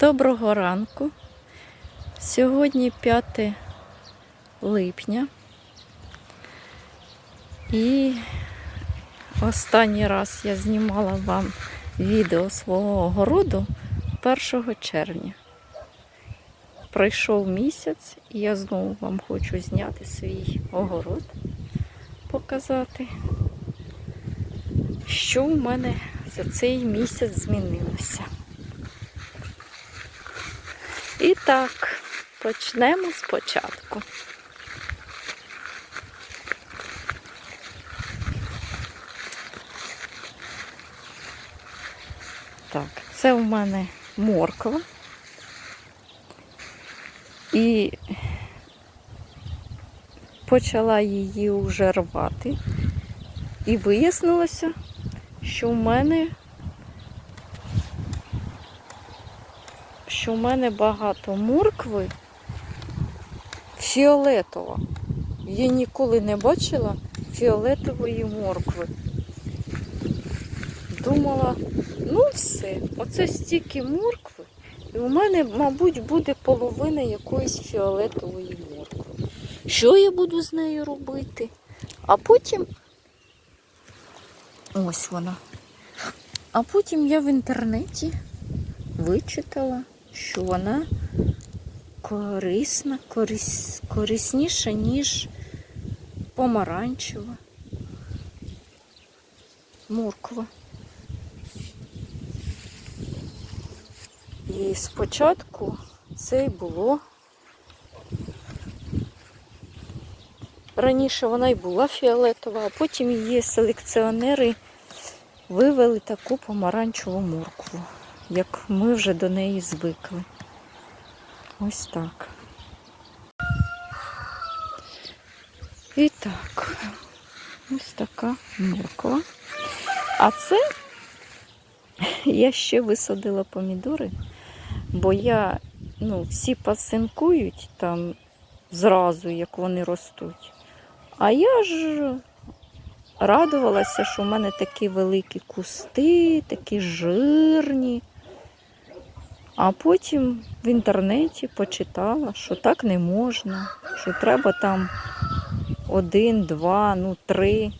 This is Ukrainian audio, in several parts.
Доброго ранку. Сьогодні 5 липня. І останній раз я знімала вам відео свого огороду 1 червня. Пройшов місяць, і я знову вам хочу зняти свій огород, показати, що в мене за цей місяць змінилося. І так, почнемо спочатку. Так, це у мене морква. І почала її вже рвати. І вияснилося, що в мене що в мене багато моркви фіолетова. Я ніколи не бачила фіолетової моркви. Думала, ну все, оце стільки моркви, і у мене, мабуть, буде половина якоїсь фіолетової моркви. Що я буду з нею робити? А потім ось вона. А потім я в інтернеті вичитала, що вона корисна, корис, корисніша, ніж помаранчева морква. І спочатку це було. Раніше вона й була фіолетова, а потім її селекціонери вивели таку помаранчеву моркву, як ми вже до неї звикли. Ось так. І так, ось така морква. А це я ще висадила помідори, бо я, ну, всі пасинкують там зразу, як вони ростуть. А я ж радувалася, що в мене такі великі кусти, такі жирні. А потім в інтернеті почитала, що так не можна, що треба там один, два, ну три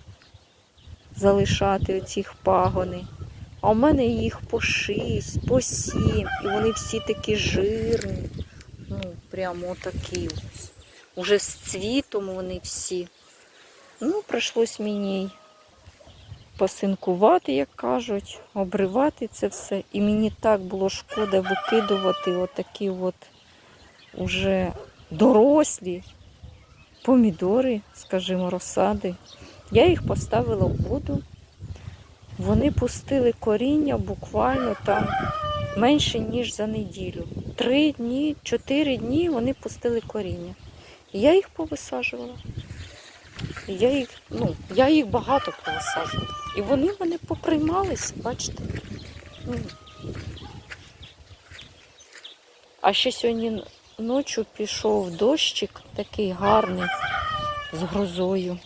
залишати оцих пагони. А в мене їх по шість, по сім, і вони всі такі жирні. Ну, прямо такі ось. Уже з цвітом вони всі. Ну, прийшлось мені посинкувати, як кажуть, обривати це все. І мені так було шкода викидувати отакі от уже дорослі помідори, скажімо, розсади. Я їх поставила в воду. Вони пустили коріння буквально там менше, ніж за неділю. Три дні, чотири дні вони пустили коріння. Я їх повисаджувала. Я їх, ну, я їх багато повисаджувала. І вони мене поприймалися, бачите. Ну. А ще сьогодні ночі пішов дощик такий гарний з грозою.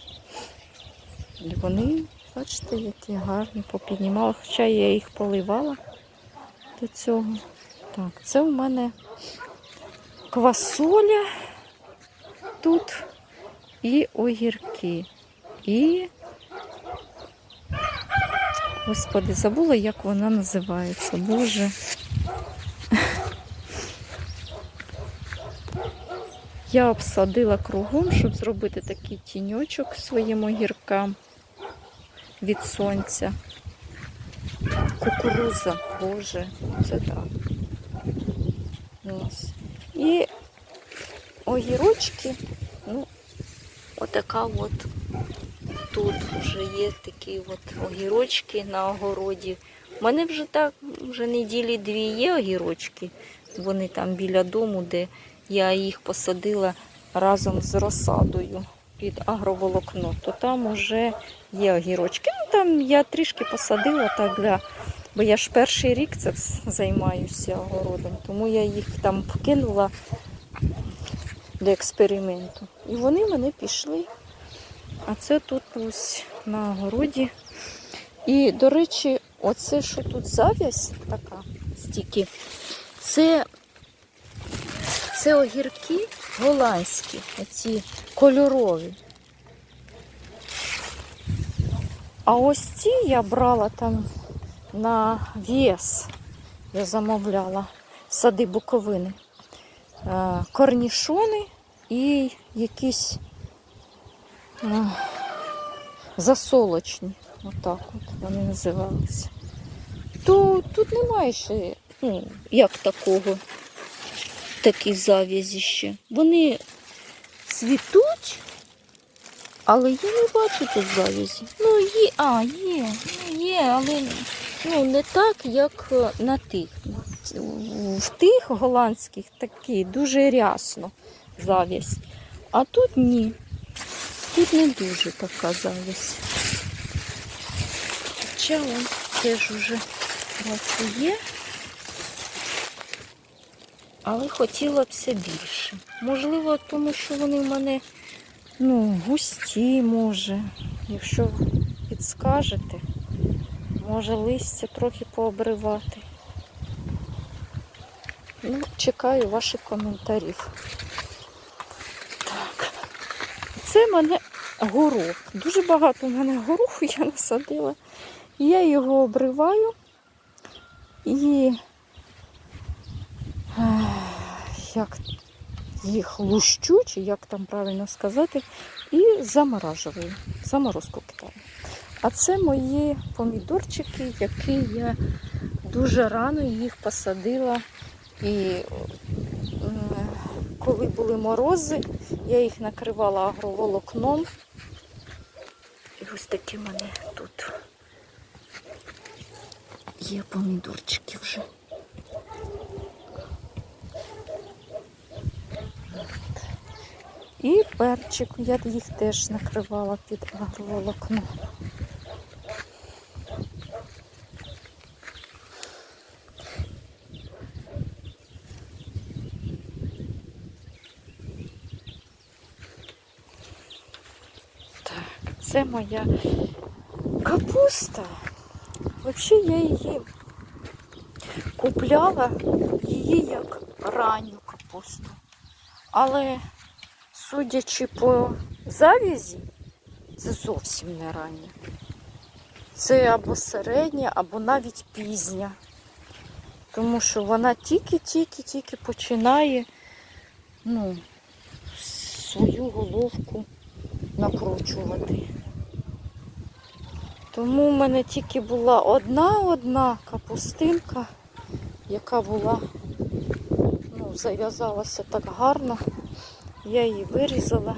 І вони, бачите, які гарні попіднімала, хоча я їх поливала до цього. Так, це у мене квасоля тут і огірки. І, господи, забула, як вона називається. Боже. Я обсадила кругом, щоб зробити такий тіньочок своїм огіркам від сонця. Кукуруза, боже, це так. Ось. І огірочки, ну, отака от тут вже є такі от огірочки на огороді. У мене вже так, вже неділі дві є огірочки. Вони там біля дому, де я їх посадила разом з розсадою під агроволокно, то там вже є огірочки. Ну там я трішки посадила так для. Бо я ж перший рік це займаюся огородом, тому я їх там вкинула для експерименту. І вони мене пішли. А це тут ось на огороді. І, до речі, оце, що тут зав'язь така, стільки, Це, це огірки голландські, оці кольорові. А ось ці я брала там на вес. Я замовляла сади Буковини. Е, Корнішони і якісь засолочні. Отак от вони називалися. То тут немає ще, ну, як такого, такі зав'язі ще. Вони цвітуть, але я не бачу тут зав'язі. Ну, є, а, є, ну, є, але ну, не так, як е, на тих. В тих голландських такі дуже рясно зав'язь. А тут ні. Тут не дуже така зав'язь. Хоча он теж уже бачу є. Але хотіла б все більше. Можливо, тому що вони в мене ну, густі, може. Якщо підскажете, може листя трохи пообривати. Ну, чекаю ваших коментарів. Так. Це мене горох. Дуже багато в мене гороху я насадила. Я його обриваю і як їх лущу, чи як там правильно сказати, і заморажую. Заморозку кидаю. А це мої помідорчики, які я дуже рано їх посадила. І коли були морози, я їх накривала агроволокном. Такі мене тут є помідорчики вже. І перчик, я їх теж накривала під агроволокно. Так, це моя капуста. Взагалі я її купляла її як ранню капусту. Але судячи по завязі, це зовсім не рання. Це або середня, або навіть пізня. Тому що вона тільки-тільки-тільки починає ну, свою головку накручувати. Тому в мене тільки була одна-одна капустинка, яка була, ну, зав'язалася так гарно. Я її вирізала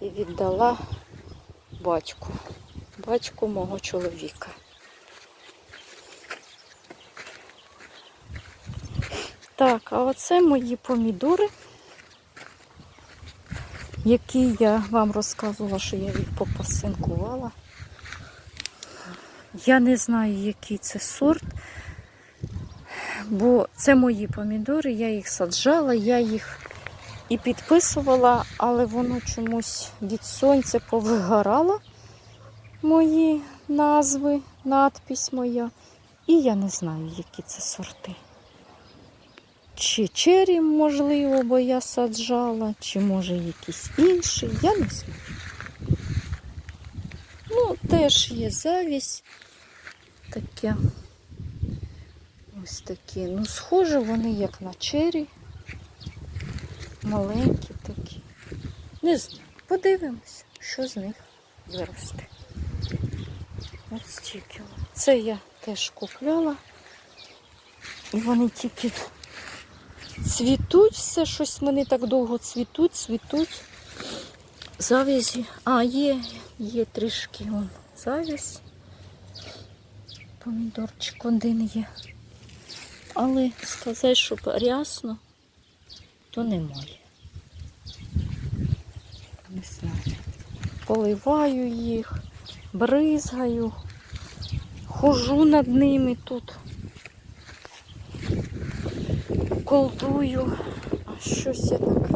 і віддала батьку, батьку мого чоловіка. Так, а оце мої помідори, які я вам розказувала, що я їх попасинкувала. Я не знаю, який це сорт, бо це мої помідори, я їх саджала, я їх і підписувала, але воно чомусь від сонця повигорало мої назви, надпись моя. І я не знаю, які це сорти. Чи чері, можливо, бо я саджала, чи може якісь інші, я не знаю. Ну, теж є завість таке. Ось такі. Ну, схожі вони як на чері. Маленькі такі. Не знаю. Подивимося, що з них виросте. Ось стільки. Це я теж купляла. І вони тільки цвітуть, все щось вони так довго цвітуть, цвітуть. Завязі. А, є, є трішки вон завязь. Помідорчик один є. Але сказати, щоб рясно, то немає. Не знаю. Поливаю їх, бризгаю, хожу над ними тут, колдую. А щось я так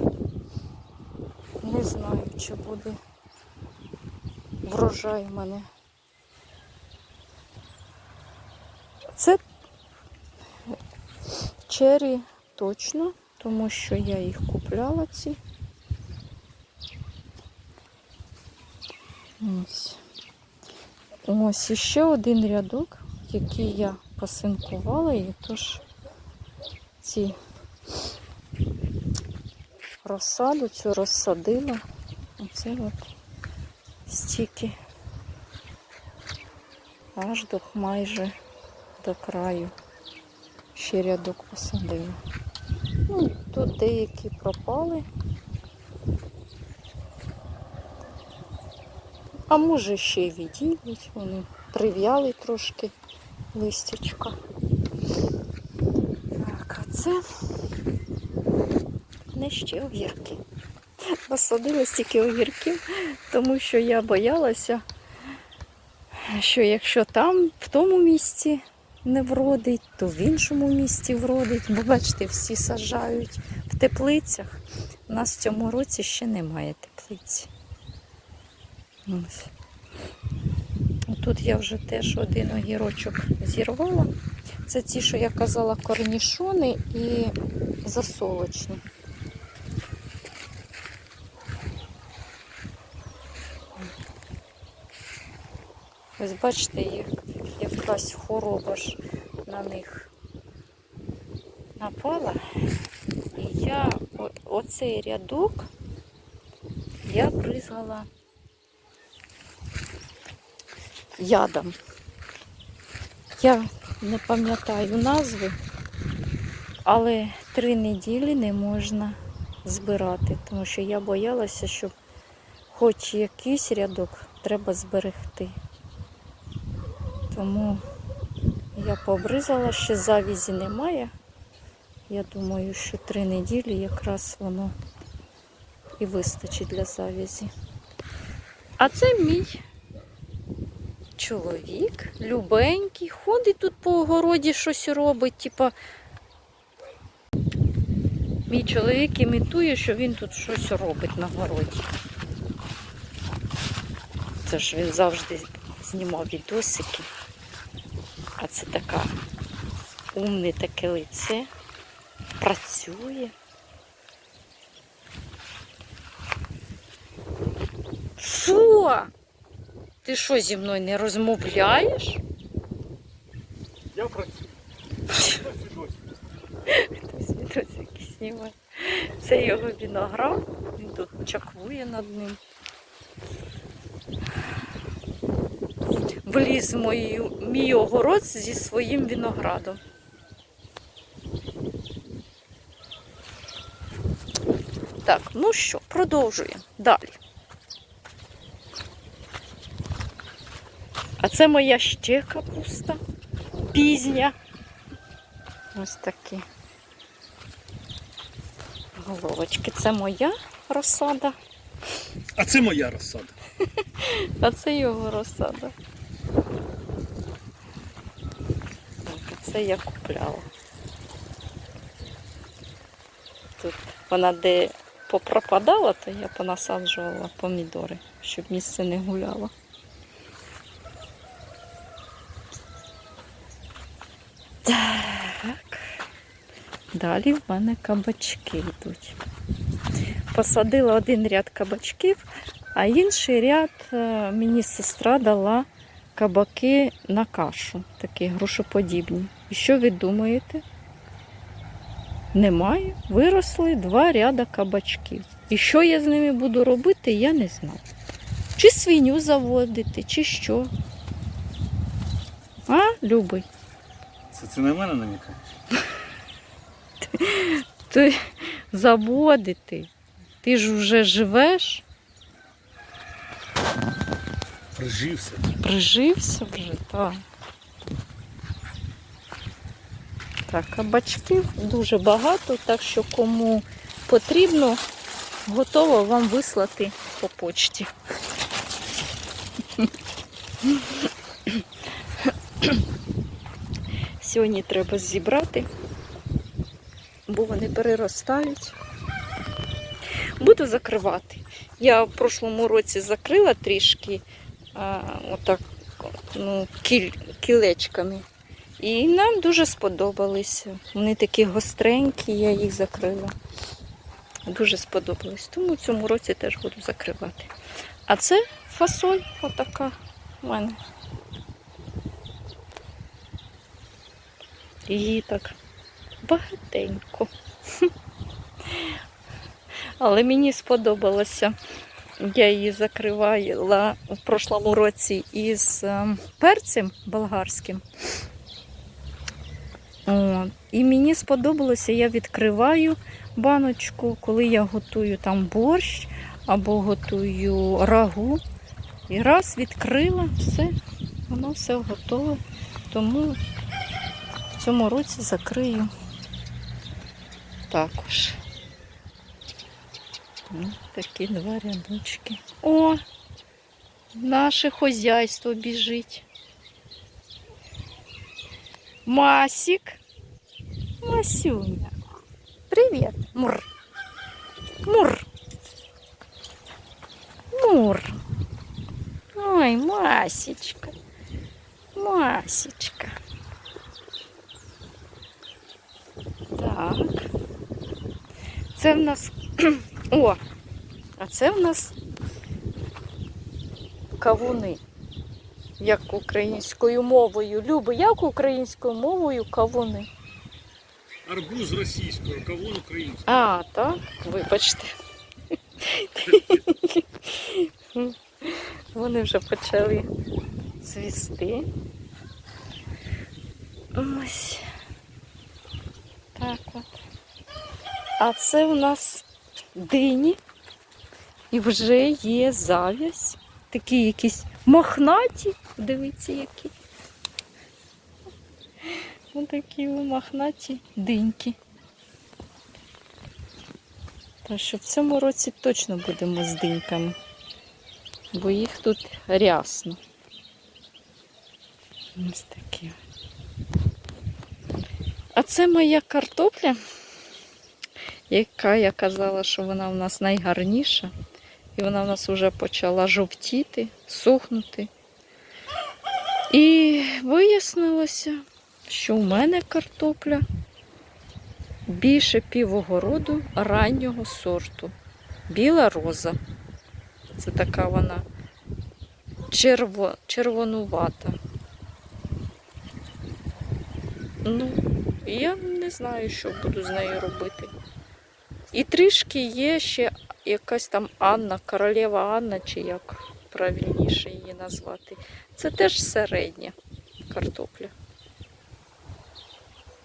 не знаю, чи буде врожай в мене. Чері точно, тому що я їх купляла ці. Ось. Ось іще один рядок, який я посинкувала, і тож ці розсаду цю розсадила. Оце от стільки аж до майже до краю. Ще рядок посадила. Ну, тут деякі пропали. А може ще й відійдуть, вони прив'яли трошки листячка. Так, а це не ще огірки. Посадила стільки огірків, тому що я боялася, що якщо там, в тому місці не вродить, то в іншому місці вродить. Бо бачите, всі саджають в теплицях. У нас в цьому році ще немає теплиці. Ось. Тут я вже теж один огірочок зірвала. Це ті, що я казала, корнішони і засолочні. Ось бачите, як, якась хвороба ж на них напала. І я оцей рядок я бризгала ядом. Я не пам'ятаю назви, але три неділі не можна збирати, тому що я боялася, щоб хоч якийсь рядок треба зберегти. Тому я побризала, ще завізі немає. Я думаю, що три неділі якраз воно і вистачить для завізі. А це мій чоловік, любенький, ходить тут по огороді, щось робить. Типа мій чоловік імітує, що він тут щось робить на городі. Це ж він завжди знімав відосики. А це така умне таке лице. Працює. Що? Ти що зі мною не розмовляєш? Я працюю. Хтось відосики знімає. Це його виноград. Він тут чаклує над ним. Вліз мою, мій огород зі своїм виноградом. Так, ну що, продовжуємо. Далі. А це моя ще капуста пізня. Ось такі головочки. Це моя розсада, А це моя розсада. А це його розсада. Так, це я купляла. Тут вона де попропадала, то я понасаджувала помідори, щоб місце не гуляло. Так. Далі в мене кабачки йдуть. Посадила один ряд кабачків, а інший ряд е, мені сестра дала кабаки на кашу, такі грушоподібні. І що ви думаєте? Немає. Виросли два ряда кабачків. І що я з ними буду робити, я не знаю. Чи свиню заводити, чи що. А, любий? Це, це на мене намікає? Ти заводити. Ти ж вже живеш, Прижився. прижився вже, так. Так, кабачків дуже багато, так що кому потрібно, готова вам вислати по почті. Сьогодні треба зібрати, бо вони переростають. Буду закривати. Я в прошлому році закрила трішки отак, ну, кілечками. І нам дуже сподобалися. Вони такі гостренькі, я їх закрила. Дуже сподобались. Тому в цьому році теж буду закривати. А це фасоль отака у мене. Її так багатенько. Але мені сподобалося. Я її закривала в прошлому році із ем, перцем болгарським. О, і мені сподобалося, я відкриваю баночку, коли я готую там борщ або готую рагу. І раз відкрила, все, воно все готове. Тому в цьому році закрию також. Ну, такі два рядочки. О, наше хозяйство біжить. Масик. Масюня. Привет, Мур. Мур. Мур. Ой, Масечка. Масечка. Так. Це в нас. О! А це в нас кавуни. Як українською мовою. Люби, як українською мовою кавуни. Арбуз російською, кавун українською. А, так, вибачте. Вони вже почали цвісти. Ось. Так от. А це у нас дині. І вже є завязь. Такі якісь мохнаті. Дивіться, які. Ось такі мохнаті диньки. Так що в цьому році точно будемо з диньками, бо їх тут рясно. Ось такі. А це моя картопля, яка я казала, що вона в нас найгарніша. І вона в нас вже почала жовтіти, сухнути. І вияснилося, що у мене картопля більше півогороду раннього сорту. Біла роза. Це така вона черво, червонувата. Ну, я не знаю, що буду з нею робити. І трішки є ще якась там Анна, королева Анна, чи як правильніше її назвати. Це теж середня картопля.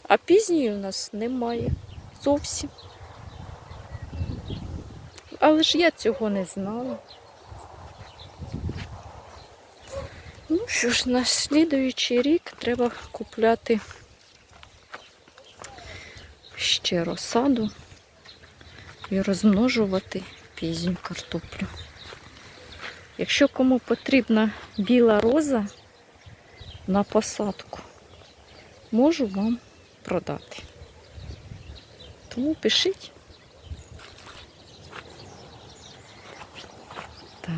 А пізньої у нас немає зовсім. Але ж я цього не знала. Ну що ж, на слідуючий рік треба купляти ще розсаду і розмножувати пізню картоплю. Якщо кому потрібна біла роза на посадку, можу вам продати. Тому пишіть. Так.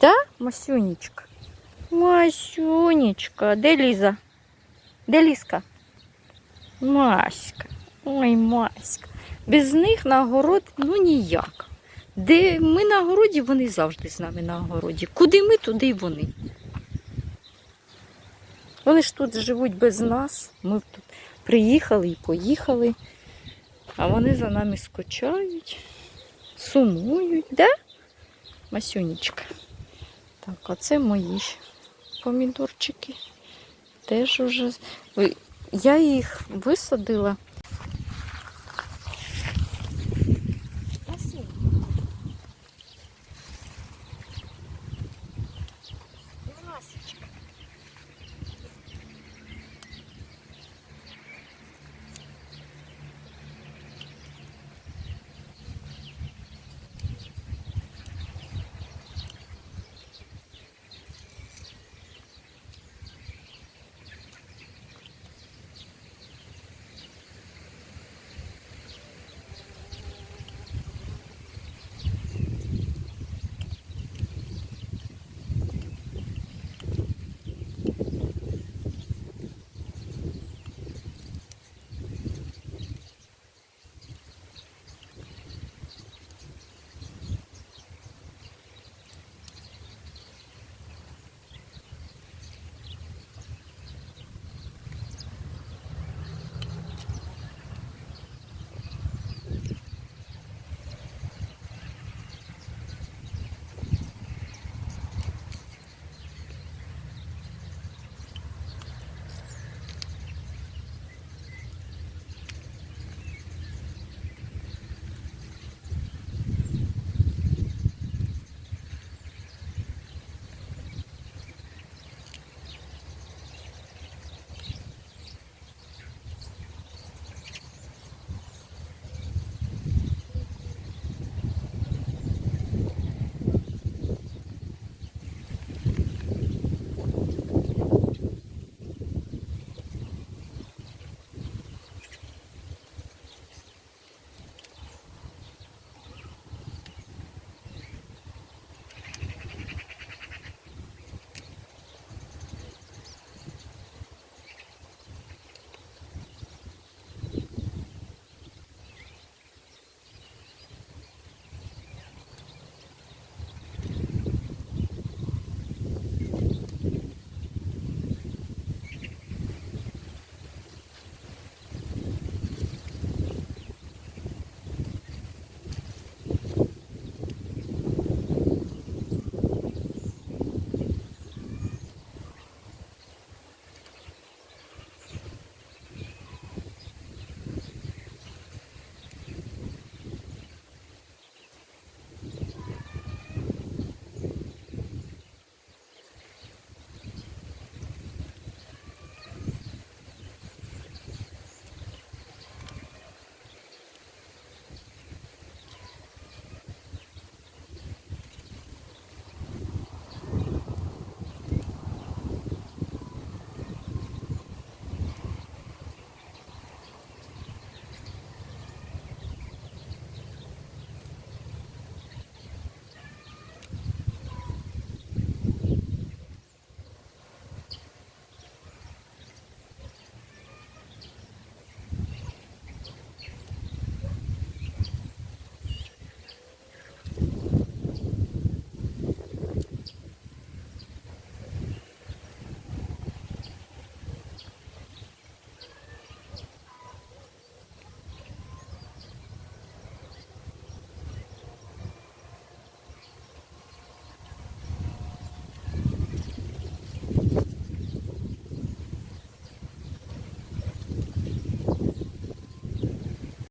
Да, Масюнечка? Масюнечка, де Ліза? Де Лізка? Маська. Ой, Маська. Без них на город ну ніяк. Де ми на городі, вони завжди з нами на городі. Куди ми, туди й вони. Вони ж тут живуть без нас. Ми тут приїхали і поїхали. А вони за нами скучають, сумують, да? Масюнечка. Так, а це мої помідорчики. Теж уже. Я їх висадила